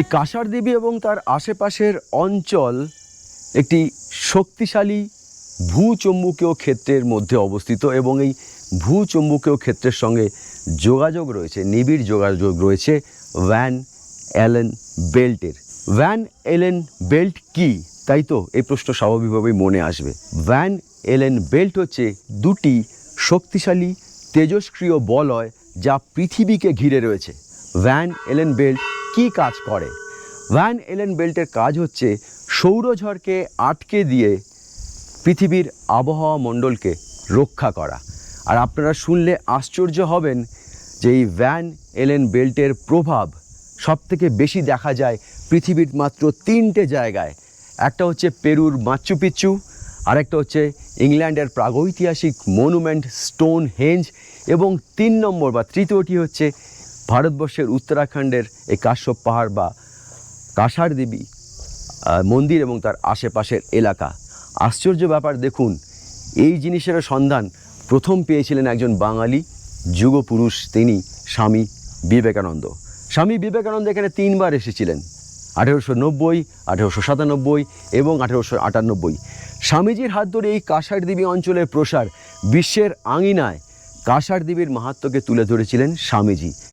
এই কাঁসার দেবী এবং তার আশেপাশের অঞ্চল একটি শক্তিশালী ভূচম্বুকীয় ক্ষেত্রের মধ্যে অবস্থিত এবং এই ভূচম্বুকীয় ক্ষেত্রের সঙ্গে যোগাযোগ রয়েছে, নিবিড় যোগাযোগ রয়েছে ভ্যান অ্যালেন বেল্টের ভ্যান এলেন বেল্ট কি? তাই তো এই প্রশ্ন স্বাভাবিকভাবেই মনে আসবে। ভ্যান এলেন বেল্ট হচ্ছে দুটি শক্তিশালী তেজস্ক্রিয় বলয় যা পৃথিবীকে ঘিরে রয়েছে। ভ্যান এলেন বেল্ট কি কাজ করে? ভ্যান এলেন বেল্টের কাজ হচ্ছে সৌরঝড়কে আটকে দিয়ে পৃথিবীর আবহাওয়া মণ্ডলকে রক্ষা করা। আর আপনারা শুনলে আশ্চর্য হবেন যে এই ভ্যান এলেন বেল্টের প্রভাব সবথেকে বেশি দেখা যায় পৃথিবীর মাত্র তিনটে জায়গায়। একটা হচ্ছে পেরুর মাচ্চু পিচ্চু আরেকটা হচ্ছে ইংল্যান্ডের প্রাগৈতিহাসিক মনুমেন্ট স্টোন হেঞ্জ এবং তিন নম্বর বা তৃতীয়টি হচ্ছে ভারতবর্ষের উত্তরাখণ্ডের এই কাশ্যপ পাহাড় বা কাঁসার দেবী মন্দির এবং তার আশেপাশের এলাকা। আশ্চর্য ব্যাপার, দেখুন, এই জিনিসের সন্ধান প্রথম পেয়েছিলেন একজন বাঙালি যুগপুরুষ, তিনি স্বামী বিবেকানন্দ। স্বামী বিবেকানন্দ এখানে তিনবার এসেছিলেন, আঠেরোশো নব্বই, আঠেরোশো সাতানব্বই এবং আঠেরোশো আটানব্বই। স্বামীজির হাত ধরে এই কাঁসার দেবী অঞ্চলের প্রসার বিশ্বের আঙিনায় কাঁসার দেবীর মাহাত্ম্যকে তুলে ধরেছিলেন স্বামীজি।